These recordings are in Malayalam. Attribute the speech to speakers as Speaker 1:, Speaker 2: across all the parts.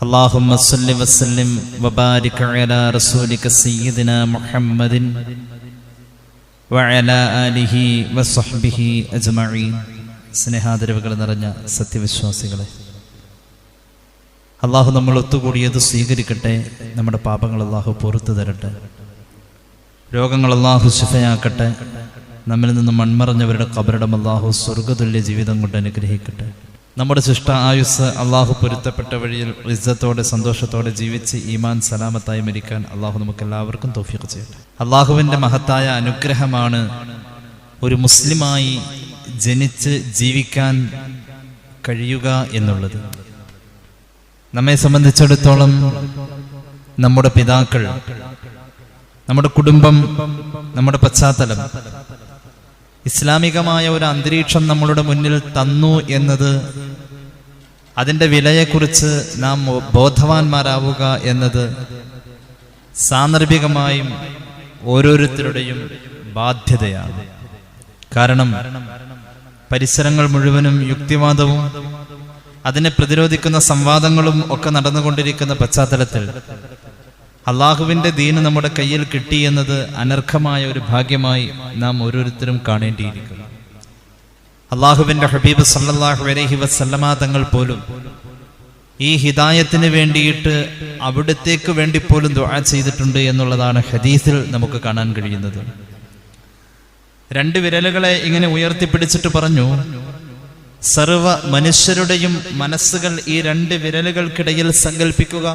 Speaker 1: اللهم صل وسلم وبارك على رسولك سيدنا محمد വഅല ആലിഹി വസ്വഹ്ബിഹി അജ്മഈൻ സ്നേഹാദരവുകൾ നിറഞ്ഞ സത്യവിശ്വാസികളെ അള്ളാഹു നമ്മൾ ഒത്തുകൂടിയത് സ്വീകരിക്കട്ടെ നമ്മുടെ പാപങ്ങൾ അള്ളാഹു പുറത്തു തരട്ടെ രോഗങ്ങൾ അള്ളാഹു ശിഫയാക്കട്ടെ നമ്മിൽ നിന്ന് മൺമറഞ്ഞവരുടെ കബറിടം അള്ളാഹു സ്വർഗതുല്യ ജീവിതം കൊണ്ട് അനുഗ്രഹിക്കട്ടെ നമ്മുടെ ശിഷ്ട ആയുസ് അള്ളാഹു പൊരുത്തപ്പെട്ട വഴിയിൽ ഇജ്ജത്തോടെ സന്തോഷത്തോടെ ജീവിച്ച് ഈമാൻ സലാമത്തായി മരിക്കാൻ അള്ളാഹു നമുക്ക് എല്ലാവർക്കും തോഫിക്ക് ചെയ്യട്ടെ. അള്ളാഹുവിന്റെ മഹത്തായ അനുഗ്രഹമാണ് ഒരു മുസ്ലിമായി ജനിച്ച് ജീവിക്കാൻ കഴിയുക എന്നുള്ളത്. നമ്മെ സംബന്ധിച്ചിടത്തോളം നമ്മുടെ പിതാക്കൾ നമ്മുടെ കുടുംബം നമ്മുടെ പശ്ചാത്തലം ഇസ്ലാമികമായ ഒരു അന്തരീക്ഷം നമ്മളുടെ മുന്നിൽ തന്നു എന്നത് അതിന്റെ വിലയെക്കുറിച്ച് നാം ബോധവാന്മാരാവുക എന്നത് സാന്ദർഭികമായും ഓരോരുത്തരുടെയും ബാധ്യതയാണ്. കാരണം പരിസരങ്ങൾ മുഴുവനും യുക്തിവാദവും അതിനെ പ്രതിരോധിക്കുന്ന സംവാദങ്ങളും ഒക്കെ നടന്നുകൊണ്ടിരിക്കുന്ന പശ്ചാത്തലത്തിൽ അള്ളാഹുവിന്റെ ദീന് നമ്മുടെ കയ്യിൽ കിട്ടി എന്നത് അനർഹമായ ഒരു ഭാഗ്യമായി നാം ഓരോരുത്തരും കാണേണ്ടിയിരിക്കുന്നു. അള്ളാഹുവിന്റെ ഹബീബ് സല്ലാഹു അലൈഹി വസല്ലമ തങ്ങൾ പോലും ഈ ഹിതായത്തിന് വേണ്ടിയിട്ട് അവിടത്തേക്ക് വേണ്ടി പോലും ദുആ ചെയ്തിട്ടുണ്ട് എന്നുള്ളതാണ് ഹദീസിൽ നമുക്ക് കാണാൻ കഴിയുന്നത്. രണ്ട് വിരലുകളെ ഇങ്ങനെ ഉയർത്തിപ്പിടിച്ചിട്ട് പറഞ്ഞു സർവ മനുഷ്യരുടെയും മനസ്സുകൾ ഈ രണ്ട് വിരലുകൾക്കിടയിൽ സങ്കല്പിക്കുക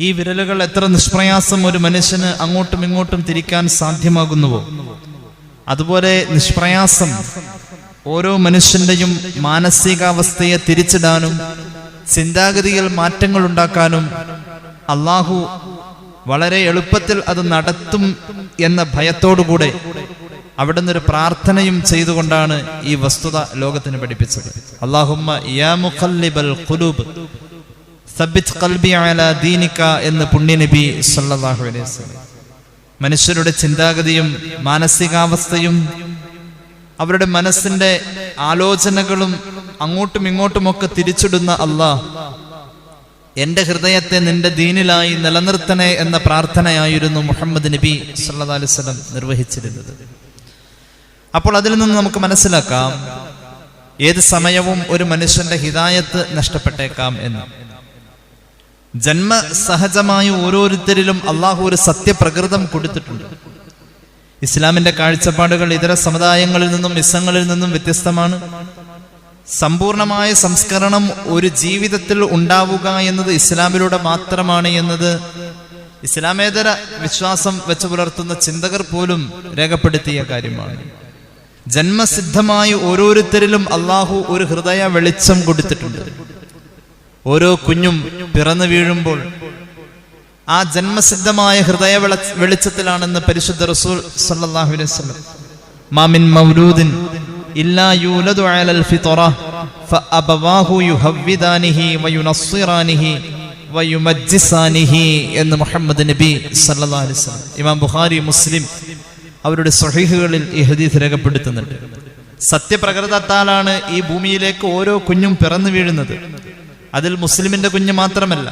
Speaker 1: ഈ വിരലുകൾ എത്ര നിഷ്പ്രയാസം ഒരു മനുഷ്യന് അങ്ങോട്ടും ഇങ്ങോട്ടും തിരിക്കാൻ സാധ്യമാകുന്നുവോ? അതുപോലെ നിഷ്പ്രയാസം ഓരോ മനുഷ്യന്റെയും മാനസികാവസ്ഥയെ തിരിച്ചിടാനും ചിന്താഗതിയിൽ മാറ്റങ്ങൾ ഉണ്ടാക്കാനും അള്ളാഹു വളരെ എളുപ്പത്തിൽ അത് നടത്തും എന്ന ഭയത്തോടുകൂടെ അവിടുന്ന് ഒരു പ്രാർത്ഥനയും ചെയ്തുകൊണ്ടാണ് ഈ വസ്തുത ലോകത്തിന് പഠിപ്പിച്ചത്. അള്ളാഹുമ്മ ദീനിക എന്ന് പുണ്യനബി സല്ലല്ലാഹു അലൈഹി മനുഷ്യരുടെ ചിന്താഗതിയും മാനസികാവസ്ഥയും അവരുടെ മനസ്സിന്റെ ആലോചനകളും അങ്ങോട്ടും ഇങ്ങോട്ടുമൊക്കെ തിരിച്ചിടുന്ന അള്ളാഹ് എന്റെ ഹൃദയത്തെ നിന്റെ ദീനിലായി നിലനിർത്തണേ എന്ന പ്രാർത്ഥനയായിരുന്നു മുഹമ്മദ് നബി സല്ലല്ലാഹു അലൈഹി വസല്ലം നിർവഹിച്ചിരുന്നത്. അപ്പോൾ അതിൽ നിന്ന് നമുക്ക് മനസ്സിലാക്കാം ഏത് സമയവും ഒരു മനുഷ്യന്റെ ഹിതായത്ത് നഷ്ടപ്പെട്ടേക്കാം എന്ന്. ജന്മസഹജമായ ഓരോരുത്തരിലും അള്ളാഹു ഒരു സത്യപ്രകൃതം കൊടുത്തിട്ടുണ്ട്. ഇസ്ലാമിന്റെ കാഴ്ചപ്പാടുകൾ ഇതര സമുദായങ്ങളിൽ നിന്നും ഇസങ്ങളിൽ നിന്നും വ്യത്യസ്തമാണ്. സമ്പൂർണമായ സംസ്കരണം ഒരു ജീവിതത്തിൽ ഉണ്ടാവുക എന്നത് ഇസ്ലാമിലൂടെ മാത്രമാണ് എന്നത് ഇസ്ലാമേതര വിശ്വാസം വെച്ച് പുലർത്തുന്ന ചിന്തകർ പോലും രേഖപ്പെടുത്തിയ കാര്യമാണ്. ജന്മസിദ്ധമായി ഓരോരുത്തരിലും അള്ളാഹു ഒരു ഹൃദയ വെളിച്ചം കൊടുത്തിട്ടുണ്ട്. ഓരോ കുഞ്ഞും പിറന്നു വീഴുമ്പോൾ ആ ജന്മസിദ്ധമായ ഹൃദയ വെള വെളിച്ചത്തിലാണെന്ന് പരിശുദ്ധ റസൂൽ സല്ലല്ലാഹു അലൈഹി വസല്ലം. മാമിൻ മൗലൂദിൻ ഇല്ലാ യൂലദു അലൽ ഫിത്റ ഫഅബവാഹു യുഹവ്വിദാനിഹി വയുനസ്സിറാനിഹി വയുമജ്ജിസാനിഹി എന്ന് മുഹമ്മദ് നബി സല്ലല്ലാഹു അലൈഹി വസല്ലം. ഇമാം ബുഖാരി മുസ്ലിം അവരുടെ സ്വഹീഹുകളിൽ ഈ ഹദീസ് രേഖപ്പെടുത്തുന്നുണ്ട്. സത്യപ്രകൃതത്താലാണ് ഈ ഭൂമിയിലേക്ക് ഓരോ കുഞ്ഞും പിറന്നു വീഴുന്നത്. അതിൽ മുസ്ലിമിന്റെ കുഞ്ഞ് മാത്രമല്ല.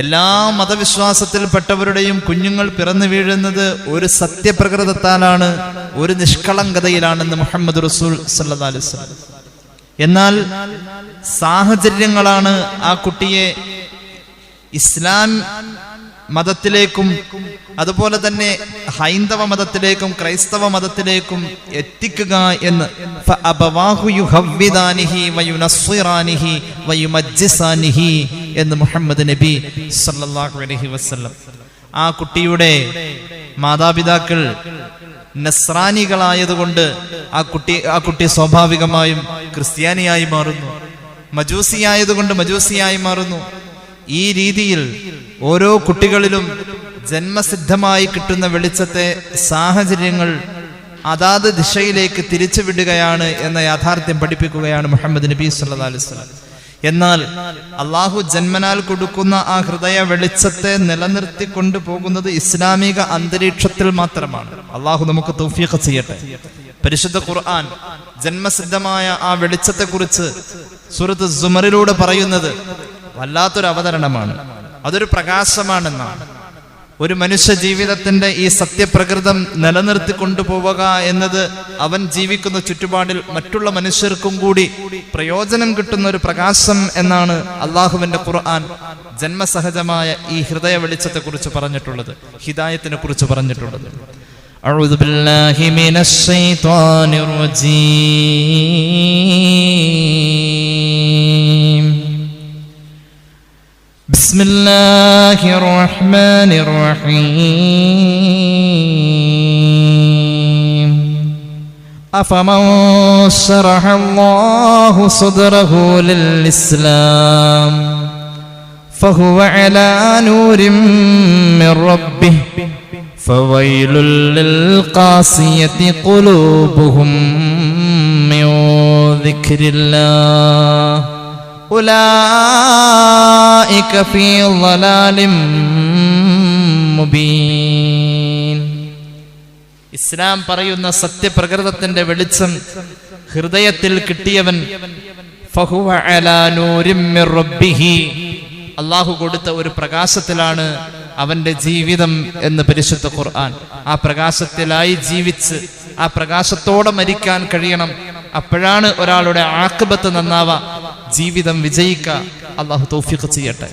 Speaker 1: എല്ലാ മതവിശ്വാസത്തിൽപ്പെട്ടവരുടെയും കുഞ്ഞുങ്ങൾ പിറന്നു വീഴുന്നത് ഒരു സത്യപ്രകൃതത്താലാണ് ഒരു നിഷ്കളങ്കതയിലാണെന്ന് മുഹമ്മദ് റസൂൽ വസല്ലം. എന്നാൽ സാഹചര്യങ്ങളാണ് ആ കുട്ടിയെ ഇസ്ലാം മതത്തിലേക്കും അതുപോലെ തന്നെ ഹൈന്ദവ മതത്തിലേക്കും ക്രൈസ്തവ മതത്തിലേക്കും എത്തിക്കുക എന്ന്. എന്ന് മുഹമ്മദ് നബി സല്ലല്ലാഹു അലൈഹി വസല്ലം. ആ കുട്ടിയുടെ മാതാപിതാക്കൾ നസ്രാനികളായതുകൊണ്ട് ആ കുട്ടി ആ കുട്ടി സ്വാഭാവികമായും ക്രിസ്ത്യാനിയായി മാറുന്നു. മജൂസിയായതുകൊണ്ട് മജൂസിയായി മാറുന്നു. ഈ രീതിയിൽ ഓരോ കുട്ടികളിലും ജന്മസിദ്ധമായി കിട്ടുന്ന വെളിച്ചത്തെ സാഹചര്യങ്ങൾ അതാത് ദിശയിലേക്ക് തിരിച്ചുവിടുകയാണ് എന്ന യാഥാർത്ഥ്യം പഠിപ്പിക്കുകയാണ് മുഹമ്മദ് നബി സല്ലാ അലൈഹി സ്വലം എന്നാൽ അള്ളാഹു ജന്മനാൽ കൊടുക്കുന്ന ആ ഹൃദയ വെളിച്ചത്തെ നിലനിർത്തി കൊണ്ടുപോകുന്നത് ഇസ്ലാമിക അന്തരീക്ഷത്തിൽ മാത്രമാണ്. അള്ളാഹു നമുക്ക് തൗഫീഖ് ചെയ്യട്ടെ. പരിശുദ്ധ ഖുർആൻ ജന്മസിദ്ധമായ ആ വെളിച്ചത്തെക്കുറിച്ച് സുഹൃത്ത് സുമറിലൂടെ പറയുന്നത് വല്ലാത്തൊരു അവതരണമാണ് അതൊരു പ്രകാശമാണെന്നാണ് ഒരു മനുഷ്യ ജീവിതത്തിന്റെ ഈ സത്യപ്രകൃതം നിലനിർത്തി കൊണ്ടുപോവുക എന്നത് അവൻ ജീവിക്കുന്ന ചുറ്റുപാടിൽ മറ്റുള്ള മനുഷ്യർക്കും കൂടി പ്രയോജനം കിട്ടുന്ന ഒരു പ്രകാശം എന്നാണ് അള്ളാഹുവിന്റെ ഖുർആൻ ജന്മസഹജമായ ഈ ഹൃദയ വെളിച്ചത്തെ കുറിച്ച് പറഞ്ഞിട്ടുള്ളത് ഹിദായത്തിനെ കുറിച്ച് പറഞ്ഞിട്ടുള്ളത്
Speaker 2: أعوذ بالله من الشيطان الرجيم بسم الله الرحمن الرحيم. أفمن شرح الله صدره للإسلام فهو على نور من ربه فويل للقاسية قلوبهم من ذكر الله. أولئك في ضلال مبين
Speaker 1: ഇസ്ലാം പറയുന്ന സത്യപ്രകൃതത്തിന്റെ വെളിച്ചം ഹൃദയത്തിൽ കിട്ടിയവൻ ഫഹുവ അലാ നൂരിൻ മിർ റബ്ബിഹി. അള്ളാഹു കൊടുത്ത ഒരു പ്രകാശത്തിലാണ് അവന്റെ ജീവിതം എന്ന് പരിശുദ്ധ ഖുർആൻ ആ പ്രകാശത്തിലായി ജീവിച്ച് ആ പ്രകാശത്തോടെ മരിക്കാൻ കഴിയണം അപ്പോഴാണ് ഒരാളുടെ ആക്ബത്ത് നന്നാവ ജീവിതം വിജയിക്ക. അള്ളാഹു തൗഫീഖ് ചെയ്യട്ടെ.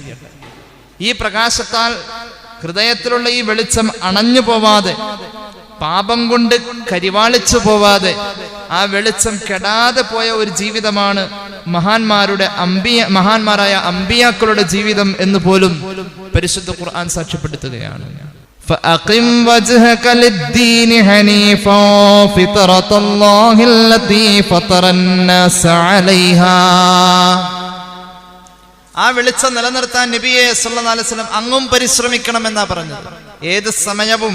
Speaker 1: ഈ പ്രകാശത്താൽ ഹൃദയത്തിലുള്ള ഈ വെളിച്ചം അണഞ്ഞു പോവാതെ പാപം കൊണ്ട് കരിവാളിച്ചു പോവാതെ ആ വെളിച്ചം കെടാതെ പോയ ഒരു ജീവിതമാണ് മഹാന്മാരുടെ അമ്പിയ മഹാന്മാരായ അമ്പിയാക്കളുടെ ജീവിതം എന്ന് പോലും പരിശുദ്ധ ഖുർആൻ സാക്ഷ്യപ്പെടുത്തുകയാണ്.
Speaker 2: فأقم وجهك للدين حنيفا فطرة الله التي فطر الناس عليها
Speaker 1: ആ വെളിച്ചം നിലനിർത്താൻ നബിയെ സല്ലല്ലാഹു അലൈഹി വസല്ലം അങ്ങും പരിശ്രമിക്കണമെന്നാ പറഞ്ഞത് ഏത് സമയവും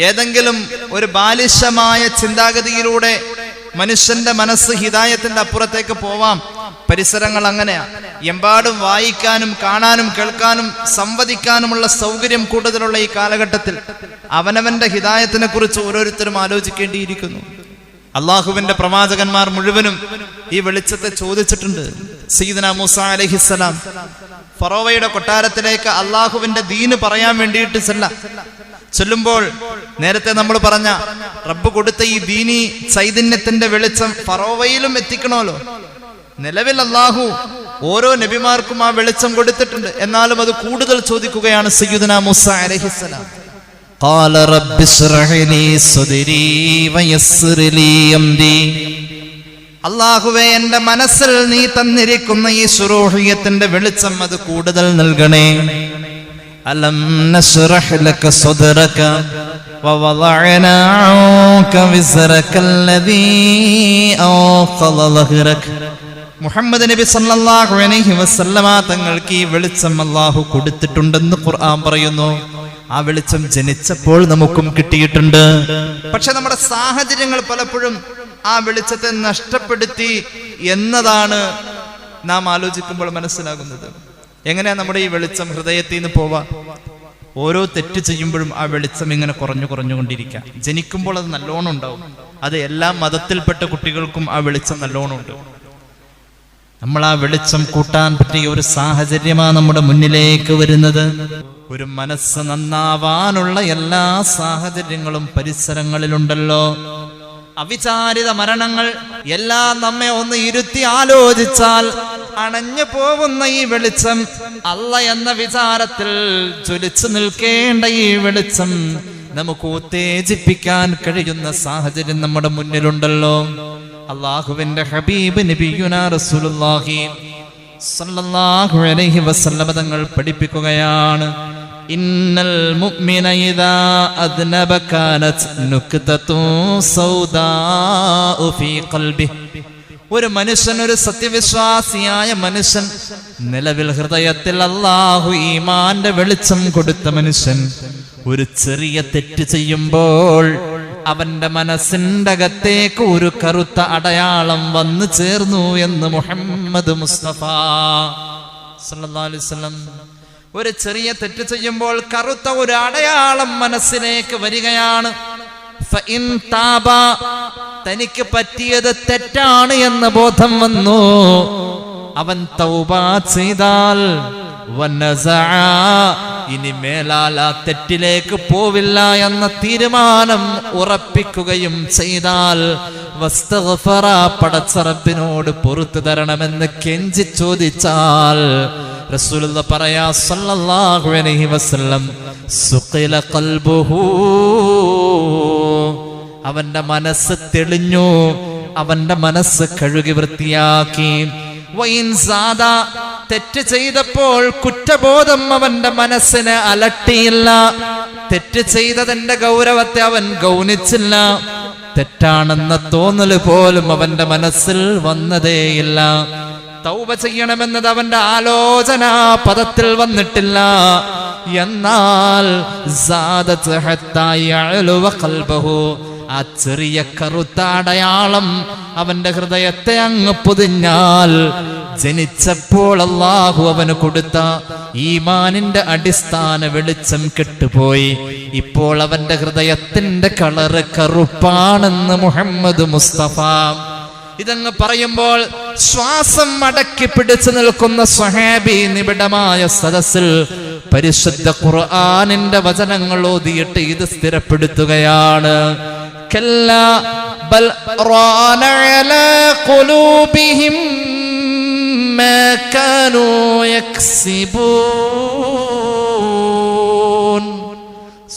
Speaker 1: ഏതെങ്കിലും ഒരു ബാലിശമായ ചിന്താഗതിയിലൂടെ മനുഷ്യന്റെ മനസ്സ് ഹിതായത്തിന്റെ അപ്പുറത്തേക്ക് പോവാം പരിസരങ്ങൾ അങ്ങനെയാണ് എമ്പാടും വായിക്കാനും കാണാനും കേൾക്കാനും സംവദിക്കാനുമുള്ള സൗകര്യം കൂടുതലുള്ള ഈ കാലഘട്ടത്തിൽ അവനവന്റെ ഹിതായത്തിനെ കുറിച്ച് ഓരോരുത്തരും ആലോചിക്കേണ്ടിയിരിക്കുന്നു. അള്ളാഹുവിന്റെ പ്രവാചകന്മാർ മുഴുവനും ഈ വെളിച്ചത്തെ ചോദിച്ചിട്ടുണ്ട്. സീദന മൂസ അലഹിസ്സലാം ഫറോവയുടെ കൊട്ടാരത്തിലേക്ക് അള്ളാഹുവിന്റെ ദീന് പറയാൻ വേണ്ടിയിട്ട് ചെല്ല. ചൊല്ലുമ്പോൾ നേരത്തെ നമ്മൾ പറഞ്ഞ റബ്ബ് കൊടുത്ത ഈ ദീനി ചൈതന്യത്തിന്റെ വെളിച്ചം ഫറോവയിലും എത്തിക്കണമല്ലോ. നിലവിൽ അള്ളാഹു ഓരോ നബിമാർക്കും ആ വെളിച്ചം കൊടുത്തിട്ടുണ്ട് എന്നാലും അത് കൂടുതൽ ചോദിക്കുകയാണ് സയ്യുദന മൂസ അലഹിസ്സലാം
Speaker 2: قال رب اشرح لي صدري ويسر لي أمري
Speaker 1: അള്ളാഹുവെ എന്റെ മനസ്സിൽ നീ തന്നിരിക്കുന്ന ഈ സുറൂഹിയത്തിന്റെ വെളിച്ചം അത് കൂടുതൽ നൽകണേ
Speaker 2: ألم نشرح لك صدرك ووضعنا عنك وزرك الذي أوقظ ظهرك
Speaker 1: മുഹമ്മദ് നബി സല്ലല്ലാഹു അലൈഹി വസല്ലമ തങ്ങൾക്ക് ഈ വെളിച്ചം അള്ളാഹു കൊടുത്തിട്ടുണ്ടെന്ന് ഖുർആൻ പറയുന്നു. ആ വെളിച്ചം ജനിച്ചപ്പോൾ നമുക്കും കിട്ടിയിട്ടുണ്ട്. പക്ഷെ നമ്മുടെ സാഹചര്യങ്ങൾ പലപ്പോഴും ആ വെളിച്ചത്തെ നഷ്ടപ്പെടുത്തി എന്നതാണ് നാം ആലോചിക്കുമ്പോൾ മനസ്സിലാകുന്നത്. എങ്ങനെയാ നമ്മുടെ ഈ വെളിച്ചം ഹൃദയത്തിൽ നിന്ന് പോവാ ഓരോ തെറ്റ് ചെയ്യുമ്പോഴും ആ വെളിച്ചം ഇങ്ങനെ കുറഞ്ഞു കുറഞ്ഞുകൊണ്ടിരിക്കുക. ജനിക്കുമ്പോൾ അത് നല്ലോണം ഉണ്ടാവും. അത് എല്ലാ മതത്തിൽപ്പെട്ട കുട്ടികൾക്കും ആ വെളിച്ചം നല്ലോണം ഉണ്ട്. നമ്മൾ ആ വെളിച്ചം കൂട്ടാൻ പറ്റിയ ഒരു സാഹചര്യമാണ് നമ്മുടെ മുന്നിലേക്ക് വരുന്നത്. ഒരു മനസ്സ് നന്നാവാനുള്ള എല്ലാ സാഹചര്യങ്ങളും പരിസരങ്ങളിലുണ്ടല്ലോ. അവിചാരിത മരണങ്ങൾ എല്ലാം നമ്മെ ഒന്ന് ഇരുത്തി ആലോചിച്ചാൽ അണഞ്ഞു പോകുന്ന ഈ വെളിച്ചം അല്ല എന്ന വിചാരത്തിൽ ജ്വലിച്ചു നിൽക്കേണ്ട ഈ വെളിച്ചം നമുക്ക് ഉത്തേജിപ്പിക്കാൻ കഴിയുന്ന സാഹചര്യം നമ്മുടെ മുന്നിലുണ്ടല്ലോ. അള്ളാഹുവിന്റെ ഹബീബ് നബിയുന റസൂലുള്ളാഹി അലൈഹി വസല്ലമ തങ്ങൾ പഠിപ്പിക്കുകയാണ്. ഇന്നൽ മുഅ്മിന ഇദാ ഫീ ഒരു മനുഷ്യൻ ഒരു സത്യവിശ്വാസിയായ മനുഷ്യൻ നിലവിൽ ഹൃദയത്തിൽ അള്ളാഹു ഈമാന്റെ വെളിച്ചം കൊടുത്ത മനുഷ്യൻ ഒരു ചെറിയ തെറ്റ് ചെയ്യുമ്പോൾ അവന്റെ മനസ്സിന്റെ അകത്തേക്ക് ഒരു കറുത്ത അടയാളം വന്നു ചേർന്നു എന്ന് മുഹമ്മദ് മുസ്തഫ വസല്ലം ഒരു ചെറിയ തെറ്റ് ചെയ്യുമ്പോൾ കറുത്ത ഒരു അടയാളം മനസ്സിലേക്ക് വരികയാണ്. തനിക്ക് പറ്റിയത് തെറ്റാണ് എന്ന് ബോധം വന്നു. അവൻ തൗബ ചെയ്താൽ ഇനി മേലാൽ ആ തെറ്റിലേക്ക് പോവില്ല എന്ന തീരുമാനം ഉറപ്പിക്കുകയും ചെയ്താൽ പടച്ചറപ്പിനോട് പൊറത്തു തരണമെന്ന് കെഞ്ചി ചോദിച്ചാൽ റസൂലുള്ള പറയാ സല്ലല്ലാഹു അലൈഹി വസല്ലം സുഖില ഖൽബുഹു. അവന്റെ മനസ്സ് തെളിഞ്ഞു അവന്റെ മനസ്സ് കഴുകി വൃത്തിയാക്കി തെറ്റ് ചെയ്തപ്പോൾ കുറ്റബോധം അവന്റെ മനസ്സിനെ അലട്ടിയില്ല. തെറ്റ് ചെയ്തതിന്റെ ഗൗരവത്തെ അവൻ ഗൗനിച്ചില്ല. തെറ്റാണെന്ന തോന്നൽ പോലും അവന്റെ മനസ്സിൽ വന്നതേയില്ല. തൗബ ചെയ്യണമെന്നത് അവന്റെ ആലോചന പദത്തിൽ വന്നിട്ടില്ല. എന്നാൽ ആ ചെറിയ കറുത്ത അടയാളം അവന്റെ ഹൃദയത്തെ അങ്ങ് പൊതിഞ്ഞാൽ ജനിച്ചപ്പോൾ അള്ളാഹു അവന് കൊടുത്ത ഈമാനിന്റെ അടിസ്ഥാന വെളിച്ചം കെട്ടുപോയി. ഇപ്പോൾ അവന്റെ ഹൃദയത്തിന്റെ കളറ് കറുപ്പാണെന്ന് മുഹമ്മദ് മുസ്തഫ. ഇതങ്ങ് പറയുമ്പോൾ ശ്വാസം അടക്കി പിടിച്ചു നിൽക്കുന്ന സ്വഹാബി നിബിഡമായ സദസ്സിൽ പരിശുദ്ധ ഖുർആാനിന്റെ വചനങ്ങൾ ഓതിയിട്ട് ഇത് സ്ഥിരപ്പെടുത്തുകയാണ്. കല്ല ബൽ ران على ഖുലൂബിഹിം മാ كانوا യക്സിബൂൻ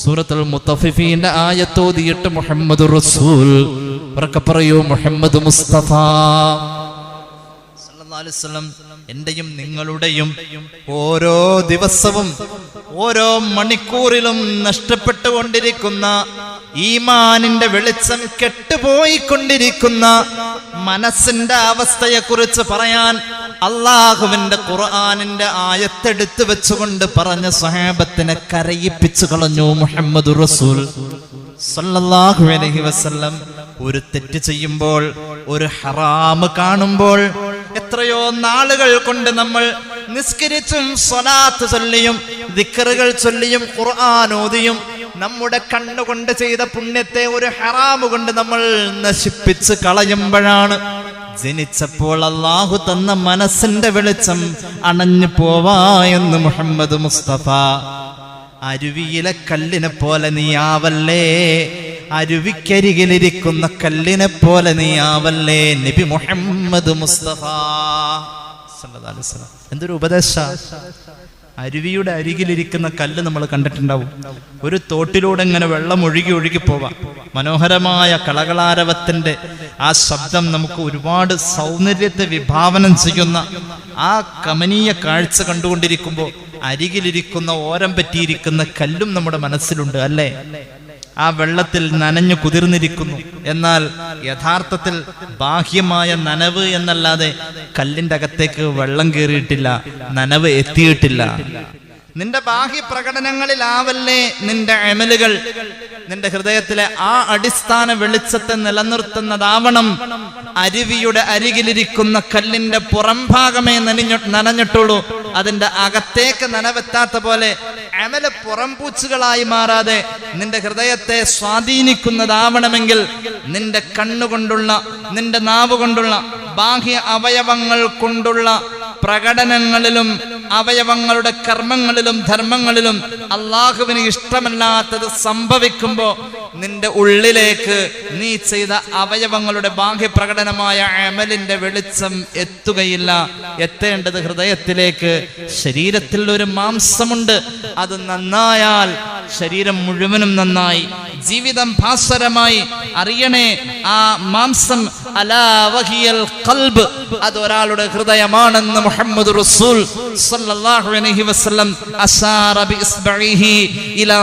Speaker 1: സൂറത്തുൽ മുത്തഫിഫീന്റെ ആയത്തോതിയിട്ട് മുഹമ്മദ് റസൂൽ. ഉറക്കെ പറയൂ മുഹമ്മദ് മുസ്തഫ. വസല്ലം എന്റെയും നിങ്ങളുടെയും ഓരോ ദിവസവും ഓരോ മണിക്കൂറിലും നഷ്ടപ്പെട്ടുകൊണ്ടിരിക്കുന്ന ഈമാനിന്റെ വെളിച്ചം കെട്ടുപോയിക്കൊണ്ടിരിക്കുന്ന മനസ്സിന്റെ അവസ്ഥയെക്കുറിച്ച് പറയാൻ അള്ളാഹുവിന്റെ ഖുർആാനിന്റെ ആയത്തെടുത്ത് വെച്ചുകൊണ്ട് പറഞ്ഞ സഹാബത്തിനെ കരയിപ്പിച്ചു കളഞ്ഞു മുഹമ്മദ് റസൂൽ. സല്ലല്ലാഹു അലൈഹി വസല്ലം ഒരു തെറ്റ് ചെയ്യുമ്പോൾ ഒരു ഹറാമ് കാണുമ്പോൾ എത്രയോ നാളുകൾ കൊണ്ട് നമ്മൾ നിസ്കരിച്ചും സ്വലാത്ത് ചൊല്ലിയും ദിക്കറുകൾ ചൊല്ലിയും ഖുർആൻ ഓതിയും നമ്മുടെ കണ്ണുകൊണ്ട് ചെയ്ത പുണ്യത്തെ ഒരു ഹറാമ് കൊണ്ട് നമ്മൾ നശിപ്പിച്ച് കളയുമ്പോഴാണ് ജനിച്ചപ്പോൾ അള്ളാഹു തന്ന മനസ്സിന്റെ വെളിച്ചം അണഞ്ഞു പോവാ എന്ന് മുഹമ്മദ് മുസ്തഫ. അരുവിയിലെ കല്ലിനെ പോലെ നീ ആവല്ലേ? അരുവിക്കരികിലിരിക്കുന്ന കല്ലിനെ പോലെ നീ ആവല്ലേ? നബി മുഹമ്മദ് മുസ്തഫ. എന്തൊരു ഉപദേശ? അരുവിയുടെ അരികിലിരിക്കുന്ന കല്ല് നമ്മൾ കണ്ടിട്ടുണ്ടാവും. ഒരു തോട്ടിലൂടെ ഇങ്ങനെ വെള്ളം ഒഴുകി ഒഴുകി പോവാം. മനോഹരമായ കളകളാരവത്തിന്റെ ആ ശബ്ദം നമുക്ക് ഒരുപാട് സൗന്ദര്യത്തെ വിഭാവനം ചെയ്യുന്ന ആ കമനീയ കാഴ്ച കണ്ടുകൊണ്ടിരിക്കുമ്പോൾ അരികിലിരിക്കുന്ന ഓരം പറ്റിയിരിക്കുന്ന കല്ലും നമ്മുടെ മനസ്സിലുണ്ട് അല്ലേ? ആ വെള്ളത്തിൽ നനഞ്ഞു കുതിർന്നിരിക്കുന്നു. എന്നാൽ യഥാർത്ഥത്തിൽ ബാഹ്യമായ നനവ് എന്നല്ലാതെ കല്ലിന്റെ അകത്തേക്ക് വെള്ളം കയറിയിട്ടില്ല നനവ് എത്തിയിട്ടില്ല. നിന്റെ ബാഹ്യ പ്രകടനങ്ങളിലാവല്ലേ നിന്റെ അമലുകൾ? നിന്റെ ഹൃദയത്തിലെ ആ അടിസ്ഥാന വെളിച്ചത്തെ നിലനിർത്തുന്നതാവണം അരുവിയുടെ അരികിലിരിക്കുന്ന കല്ലിന്റെ പുറംഭാഗമേ നനഞ്ഞു നനഞ്ഞിട്ടുള്ളൂ. അതിന്റെ അകത്തേക്ക് നനവെത്താത്ത പോലെ അമല പുറംപൂച്ചുകളായി മാറാതെ നിന്റെ ഹൃദയത്തെ സ്വാധീനിക്കുന്നതാവണമെങ്കിൽ നിന്റെ കണ്ണുകൊണ്ടുള്ള നിന്റെ നാവ് കൊണ്ടുള്ള ബാഹ്യ അവയവങ്ങൾ കൊണ്ടുള്ള പ്രകടനങ്ങളിലും അവയവങ്ങളുടെ കർമ്മങ്ങളിലും ധർമ്മങ്ങളിലും അള്ളാഹുവിന് ഇഷ്ടമല്ലാത്തത് സംഭവിക്കുമ്പോ നിന്റെ ഉള്ളിലേക്ക് നീ ചെയ്ത അവയവങ്ങളുടെ ബാഹ്യപ്രകടനമായ അമലിന്റെ വെളിച്ചം എത്തുകയില്ല. എത്തേണ്ടത് ഹൃദയത്തിലേക്ക്. ശരീരത്തിൽ ഒരു മാംസമുണ്ട്. അത് നന്നായാൽ ശരീരം മുഴുവനും നന്നായി. ജീവിതം ഭാസ്വരമായി. അറിയണേ ആ മാംസം അലാവഹിയൽ കൽബ് അത് ഒരാളുടെ ഹൃദയമാണെന്ന് മുഹമ്മദ് റസൂൽ സല്ലല്ലാഹു അലൈഹി വസല്ലം അസാറ ഇലാ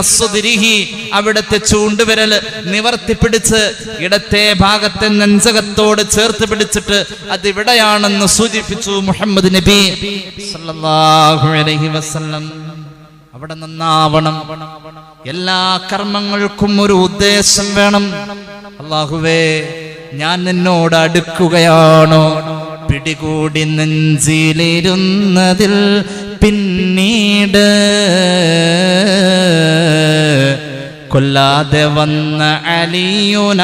Speaker 1: ചൂണ്ടുവിരൽ നിവർത്തി പിടിച്ച് ഇടത്തെ ഭാഗത്തെ നെഞ്ചകത്തോട് ചേർത്ത് പിടിച്ചിട്ട് അതിവിടെയാണെന്ന് സൂചിപ്പിച്ചു മുഹമ്മദ് നബി സല്ലല്ലാഹു അലൈഹി വസല്ലം. അവിടെ നന്നാവണം. എല്ലാ കർമ്മങ്ങൾക്കും ഒരു ഉദ്ദേശം വേണം. അള്ളാഹുവേ ഞാൻ നിന്നോട് അടുക്കുകയാണോ? പിടികൂടി നെഞ്ചിലിരുന്നതിൽ പിന്നീട് കൊല്ലാതെ വന്ന അലിയുന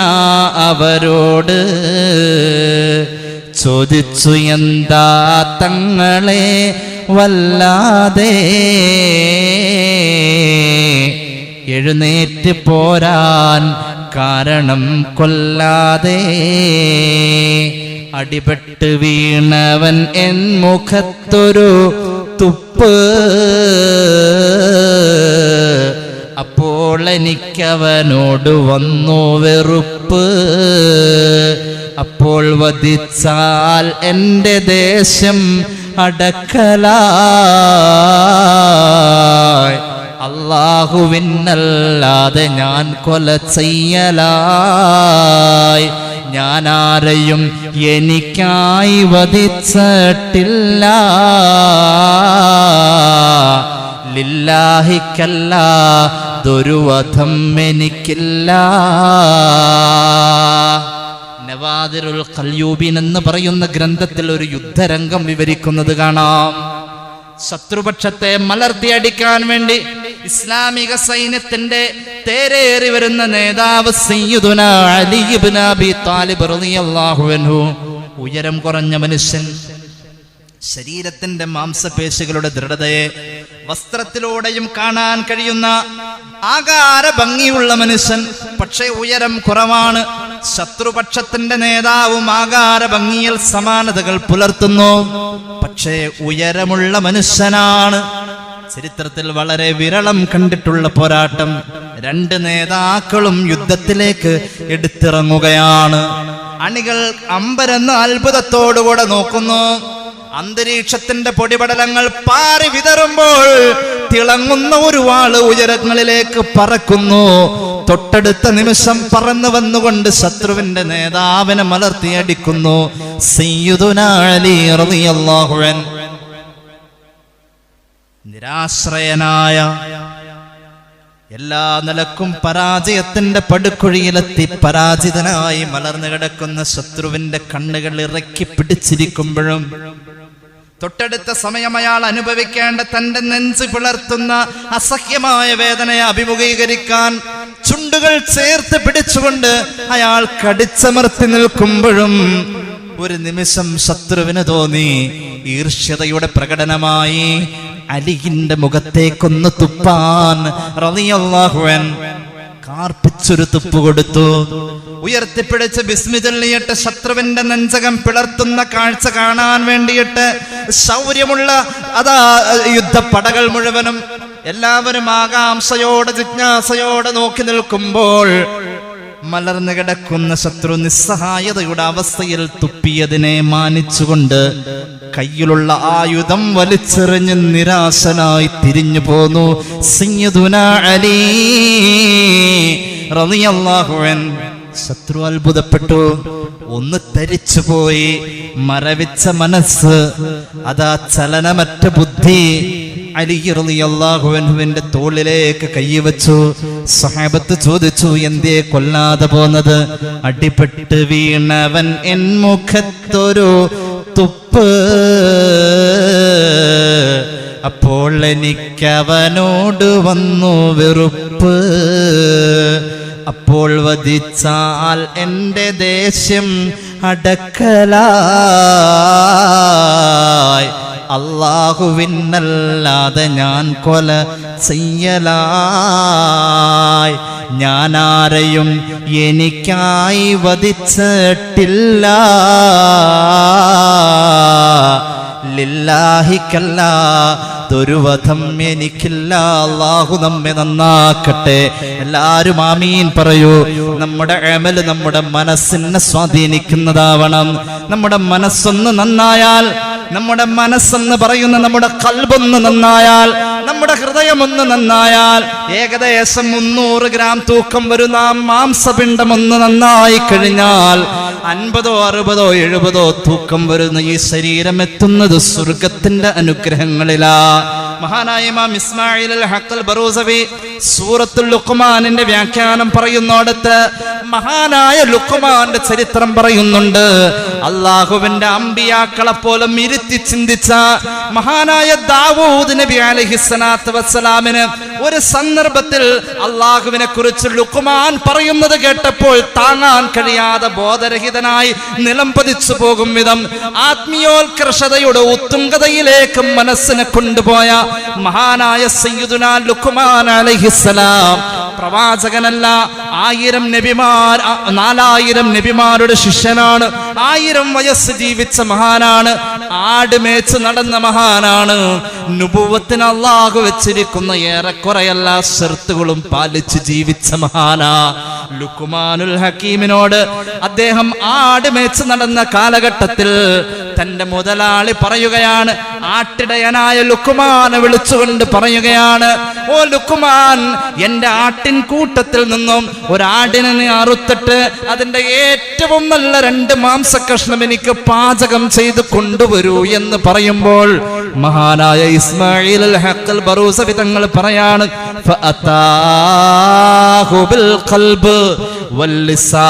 Speaker 1: അവരോട് ചോദിച്ചു എന്താ തങ്ങളെ വല്ലാതെ എഴുന്നേറ്റ് പോരാൻ കാരണം കൊല്ലാതെ അടിപെട്ട് വീണവൻ എൻ മുഖത്തൊരു തുപ്പ്. അപ്പോൾ എനിക്കവനോട് വന്നു വെറുപ്പ്. അപ്പോൾ വധിച്ചാൽ എന്റെ ദേശം അടക്കലായി. അള്ളാഹുവിനല്ലാതെ ഞാൻ കൊല ചെയ്യലായി. ഞാൻ ആരെയും എനിക്കായി വധിച്ചിട്ടില്ല. ലില്ലാഹിക്കല്ല ദുരുവധം എനിക്കില്ല. നവാദിറുൽ കല്യൂബിൻ എന്ന് പറയുന്ന ഗ്രന്ഥത്തിൽ ഒരു യുദ്ധരംഗം വിവരിക്കുന്നത് കാണാം. ശത്രുപക്ഷത്തെ മലർത്തിയടിക്കാൻ വേണ്ടി ഇസ്ലാമിക സൈന്യത്തിന്റെ തേരേറി വരുന്ന നേതാവ് അലി ഇബ്നു റളിയല്ലാഹു അൻഹു. ഉയരം കുറഞ്ഞ മനുഷ്യൻ ശരീരത്തിന്റെ മാംസപേശികളുടെ ദൃഢതയെ വസ്ത്രത്തിലൂടെയും കാണാൻ കഴിയുന്ന ആകാര ഭംഗിയുള്ള മനുഷ്യൻ പക്ഷേ ഉയരം കുറവാണ്. ശത്രുപക്ഷത്തിന്റെ നേതാവും ആകാര ഭംഗിയിൽ സമാനതകൾ പുലർത്തുന്നു. പക്ഷേ ഉയരമുള്ള മനുഷ്യനാണ് ചരിത്രത്തിൽ വളരെ വിരളം കണ്ടിട്ടുള്ള പോരാട്ടം രണ്ട് നേതാക്കളും യുദ്ധത്തിലേക്ക് എടുത്തിറങ്ങുകയാണ്. അണികൾ അമ്പരെന്ന് അത്ഭുതത്തോടുകൂടെ നോക്കുന്നു. അന്തരീക്ഷത്തിന്റെ പൊടിപടലങ്ങൾ പാറി വിതറുമ്പോൾ തിളങ്ങുന്ന ഒരു വാൾ ഉയരങ്ങളിലേക്ക് പറക്കുന്നു. തൊട്ടടുത്ത നിമിഷം പറന്നു വന്നുകൊണ്ട് ശത്രുവിന്റെ നേതാവിനെ മലർത്തിയടിക്കുന്നു. സയ്യിദുനാ അലി റളിയല്ലാഹു നിരാശ്രയനായ എല്ലാ നിലക്കും പരാജയത്തിന്റെ പടുക്കുഴിയിലെത്തി പരാജിതനായി മലർന്നു കിടക്കുന്ന ശത്രുവിന്റെ കണ്ണുകൾ ഇറക്കി പിടിച്ചിരിക്കുമ്പോഴും തൊട്ടടുത്ത സമയം അയാൾ അനുഭവിക്കേണ്ട തന്റെ നെഞ്ച് പിളർത്തുന്ന അസഹ്യമായ വേദനയെ അഭിമുഖീകരിക്കാൻ ചുണ്ടുകൾ ചേർത്ത് പിടിച്ചുകൊണ്ട് അയാൾ കടിച്ചമർത്തി നിൽക്കുമ്പോഴും ഒരു നിമിഷം ശത്രുവിന് തോന്നി ഈർഷ്യതയുടെ പ്രകടനമായി അലിഹിന്റെ മുഖത്തേക്കൊന്ന് തുപ്പാൻ റളിയല്ലാഹുവൻ കാർപ്പിച്ചൊരു തുപ്പ് കൊടുത്തു. ഉയർത്തിപ്പിടിച്ച് ബിസ്മിതള്ളിയിട്ട് ശത്രുവിന്റെ നെഞ്ചകം പിളർത്തുന്ന കാഴ്ച കാണാൻ വേണ്ടിയിട്ട് ശൗര്യമുള്ള അതാ യുദ്ധപ്പടകൾ മുഴുവനും എല്ലാവരും ആകാംക്ഷയോടെ ജിജ്ഞാസയോടെ നോക്കി നിൽക്കുമ്പോൾ മലർന്നു കിടക്കുന്ന ശത്രു നിസ്സഹായതയുടെ അവസ്ഥയിൽ തുപ്പിയതിനെ മാനിച്ചുകൊണ്ട് കയ്യിലുള്ള ആയുധം വലിച്ചെറിഞ്ഞ് നിരാശനായി തിരിഞ്ഞു പോന്നു. സിംഗുന അലി ശത്രു അത്ഭുതപ്പെട്ടു. ഒന്ന് തരിച്ചുപോയി മരവിച്ച മനസ്സ് അതാ ചലനമറ്റ ബുദ്ധി. അലി റളിയല്ലാഹുവിന്റെ തോളിലേക്ക് കൈവച്ചു സഹാബത്ത് ചോദിച്ചു എന്തേ കൊല്ലാതെ പോന്നത്? അടിപ്പെട്ട് വീണവൻ എൻ മുഖത്തൊരു തുപ്പ്. അപ്പോൾ എനിക്കവനോട് വന്നു വെറുപ്പ്. അപ്പോൾ വധിച്ചാൽ എന്റെ ദേഷ്യം അടക്കലായി. അള്ളാഹുവിനല്ലാതെ ഞാൻ കൊല ചെയ്യലായി. ആരെയും എനിക്കായി വധിച്ചിട്ടില്ല. ലില്ലാഹിക്കല്ല യാതൊരു വധം എനിക്കില്ല. അള്ളാഹു നമ്മെ നന്നാക്കട്ടെ. എല്ലാരും ആമീൻ പറയൂ. നമ്മുടെ അമൽ നമ്മുടെ മനസ്സിനെ സ്വാധീനിക്കുന്നതാവണം. നമ്മുടെ മനസ്സൊന്ന് നന്നായാൽ നമ്മുടെ മനസ്സെന്ന് പറയുന്ന നമ്മുടെ കൽബൊന്ന് നന്നായാൽ നമ്മുടെ ഹൃദയം ഒന്ന് നന്നായാൽ ഏകദേശം മുന്നൂറ് ഗ്രാം തൂക്കം വരുന്ന മാംസപിണ്ഡം ഒന്ന് നന്നായി കഴിഞ്ഞാൽ അൻപതോ അറുപതോ എഴുപതോ തൂക്കം വരുന്ന ഈ ശരീരം എത്തുന്നത് സ്വർഗത്തിന്റെ അനുഗ്രഹങ്ങളിലാ. മഹാനായ ഇമാം ഇസ്മായിൽ അൽ ഹഖൽ ബറൂസവി സൂറത്തുൽ ലുഖ്മാനിന്റെ വ്യാഖ്യാനം പറയുന്നോടത്ത് മഹാനായ ലുഖ്മാന്റെ ചരിത്രം പറയുന്നുണ്ട്. അള്ളാഹുവിന്റെ അമ്പിയാക്കളെ പോലും ഇരുത്തി ചിന്തിച്ച മഹാനായ ദാവൂദ് നബി അലഹിസ്സലാത്ത് വസ്സലാമിന് ഒരു സന്ദർഭത്തിൽ അള്ളാഹുവിനെ കുറിച്ച് ലുഖ്മാൻ പറയുന്നത് കേട്ടപ്പോൾ താങ്ങാൻ കഴിയാതെ ബോധരഹിതനായി നിലംപതിച്ചു പോകും വിധം ആത്മീയോത്കർഷതയുടെ ഉത്തുംഗതയിലേക്ക് മനസ്സിനെ കൊണ്ടുപോയ മഹാനായ സയ്യിദുന ലുഖ്മാൻ അലൈഹിസ്സലാം. പ്രവാചകനല്ല ആയിരം നബിമാർ നാലായിരം നബിമാരുടെ ശിഷ്യനാണ്. ആയിരം വയസ്സ് ജീവിച്ച മഹാനാണ്. ആട് മേച്ച് നടന്ന മഹാനാണ്. നുപൂവത്തിന് അള്ളാഹു വെച്ചിരിക്കുന്ന ഏറെക്കുറെ എല്ലാ ഷർത്തുകളും പാലിച്ച് ജീവിച്ച മഹാനാ. ലുക്കുമാനുൽ ഹക്കീമിനോട് അദ്ദേഹം ആട് മേച്ച് നടന്ന കാലഘട്ടത്തിൽ തന്റെ മുതലാളി പറയുകയാണ് ആട്ടിടയനായ ലുക്കുമാനെ വിളിച്ചുകൊണ്ട് പറയുകയാണ് ഓ ലുക്കുമാൻ എന്റെ ആട്ടിൻ കൂട്ടത്തിൽ നിന്നും ഒരാടിനെ അറുത്തിട്ട് അതിന്റെ ഏറ്റവും നല്ല രണ്ട് മാംസകഷ്ണം എനിക്ക് പാചകം ചെയ്ത് കൊണ്ടുവരൂ എന്ന് പറയുമ്പോൾ മഹാനായ ഇസ്മായിൽ അൽ ഹഖൽ ബറൂസവി തങ്ങൾ പറയാണ് ബിൽ ഖൽബ് വൽ ലിസാൻ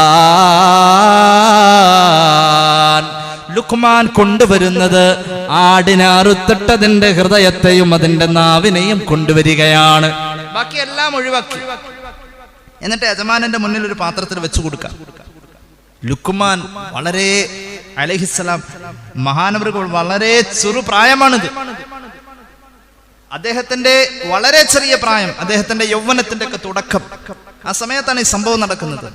Speaker 1: ലുക്മാൻ കൊണ്ടുവരുന്നത് ആടിനെ അറുത്തിട്ടതിന്റെ ഹൃദയത്തെയും അതിന്റെ നാവിനെയും കൊണ്ടുവരികയാണ്. ബാക്കിയെല്ലാം ഒഴിവാക്കി. എന്നിട്ട് യജമാനന്റെ മുന്നിൽ ഒരു പാത്രത്തിൽ വെച്ചു കൊടുക്കാം. ലുക്കുമാൻ വളരെ അലഹിസ്സലാം മഹാനവർക്ക് വളരെ ചെറു പ്രായമാണിത് അദ്ദേഹത്തിന്റെ വളരെ ചെറിയ പ്രായം അദ്ദേഹത്തിന്റെ യൗവനത്തിന്റെ ഒക്കെ തുടക്കം. ആ സമയത്താണ് ഈ സംഭവം നടക്കുന്നത്.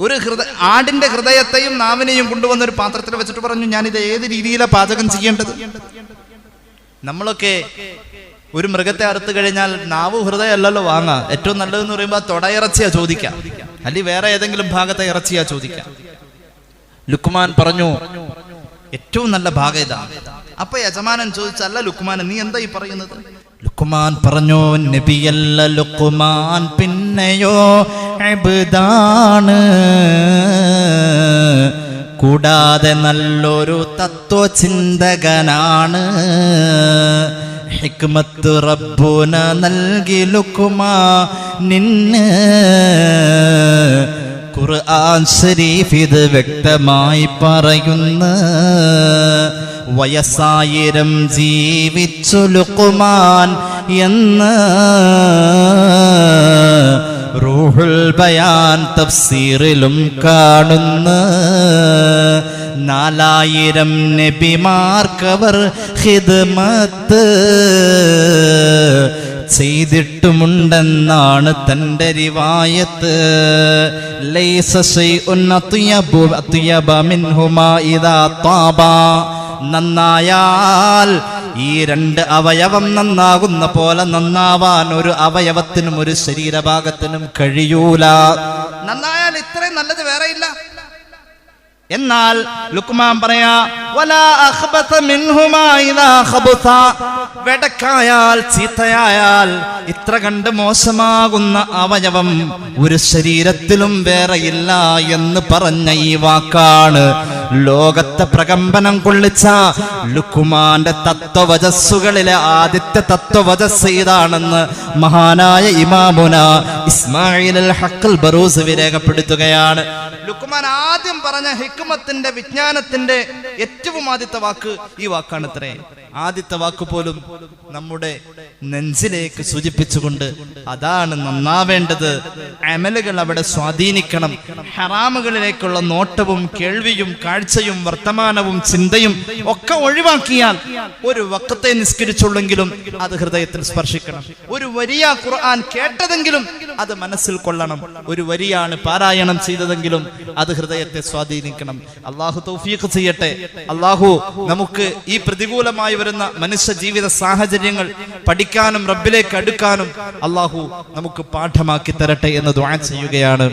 Speaker 1: ഒരു ഹൃദയ ആടിന്റെ ഹൃദയത്തെയും നാവിനെയും കൊണ്ടുവന്ന ഒരു പാത്രത്തിൽ വെച്ചിട്ട് പറഞ്ഞു ഞാൻ ഇത് ഏത് രീതിയിലാണ് പാചകം ചെയ്യേണ്ടത്? നമ്മളൊക്കെ ഒരു മൃഗത്തെ അറുത്ത് കഴിഞ്ഞാൽ നാവ് ഹൃദയമല്ലല്ലോ വാങ്ങാ. ഏറ്റവും നല്ലതെന്ന് പറയുമ്പോൾ തൊടയിറച്ചിയാ ചോദിക്കാം. അല്ലെങ്കിൽ വേറെ ഏതെങ്കിലും ഭാഗത്തെ ഇറച്ചിയാ ചോദിക്കാം. ലുക്മാൻ പറഞ്ഞു ഏറ്റവും നല്ല ഭാഗം ഇതാണ് അപ്പൊ യജമാനൻ ചോദിച്ചല്ല ലുക്മാൻ നീ എന്താ ഈ പറയുന്നത്? ലുക്മാൻ പറഞ്ഞു നബിയല്ല ലുക്മാൻ പിന്നെയോ അബ്ദാണ്. കൂടാതെ നല്ലൊരു തത്വചിന്തകനാണ്. ഹിക്മത്ത് റബ്ബുന നൽകി ലുക്മാ നിന്ന്. ഖുർആൻ ശരീഫ് ഇത് വ്യക്തമായി പറയുന്ന. വയസ്സായിരം ജീവിച്ചു ലുക്കുമാൻ എന്ന് റൂഹുൽ ബയാൻ തഫ്സീറിലും കാണുന്ന. നാലായിരം നബിമാർക്കവർ ഹിദ്മത്ത് ചെയ്തിട്ടുമുണ്ടെന്നാണ് തന്റെ റിവായത്ത്. നന്നായാൽ ഈ രണ്ട് അവയവം നന്നാകുന്ന പോലെ നന്നാവാൻ ഒരു അവയവത്തിനും ഒരു ശരീരഭാഗത്തിനും കഴിയൂല. നന്നായാൽ ഇത്രയും നല്ലത് വേറെ ഇല്ല എന്നാൽ ലുക്മാൻ പറയാ "വലാ അഖ്ബത മിൻഹുമാ ഇദാ ഖബത." വെടക്കായാൽ ചീത്തയായാൽ ഇത്ര കണ്ട് മോശമാകുന്ന അവയവം ഒരു ശരീരത്തിലും വേറെയില്ല എന്ന് പറഞ്ഞ ഈ വാക്കാണ് ലോകത്തെ പ്രകമ്പനം കൊള്ളിച്ച ലുക്കുമാന്റെ തത്വവചസ്സുകളിലെ ആദ്യത്തെ തത്വവചസ് ഇതാണെന്ന് മഹാനായ ഇമാമുന ഇസ്മായിൽ ഹക്കൽ ബറൂസ് രേഖപ്പെടുത്തുകയാണ് ലുക്കുമാൻ ആദ്യം പറഞ്ഞ ഹിക്മത്തിന്റെ വിജ്ഞാനത്തിന്റെ ഏറ്റവും ആദ്യത്തെ വാക്ക് ഈ വാക്കാണ് ഇത്രേ ആദ്യത്തെ വാക്കുപോലും നമ്മുടെ നെഞ്ചിലേക്ക് സൂചിപ്പിച്ചുകൊണ്ട് അതാണ് നന്നാവേണ്ടത്. അമലുകൾ അവിടെ സ്വാധീനിക്കണം. ഹറാമുകളിലേക്കുള്ള നോട്ടവും കേൾവിയും കാഴ്ചയും വർത്തമാനവും ചിന്തയും ഒക്കെ ഒഴിവാക്കിയാൽ ഒരു വക്കത്തെ നിസ്കരിച്ചുള്ളെങ്കിലും അത് ഹൃദയത്തിൽ സ്പർശിക്കണം. ഒരു വലിയ ഖുർആൻ കേട്ടതെങ്കിലും അത് മനസ്സിൽ കൊള്ളണം. ഒരു വരിയാണ് പാരായണം ചെയ്തതെങ്കിലും അത് ഹൃദയത്തെ സ്വാധീനിക്കണം. അള്ളാഹു തൗഫീഖ് ചെയ്യട്ടെ. അള്ളാഹു നമുക്ക് ഈ പ്രതികൂലമായി വരുന്ന മനുഷ്യ ജീവിത സാഹചര്യങ്ങൾ പഠിക്കാനും റബ്ബിലേക്ക് അടുക്കാനും അള്ളാഹു നമുക്ക് പാഠമാക്കി തരട്ടെ എന്ന് ദ്വാ ചെയ്യുകയാണ്.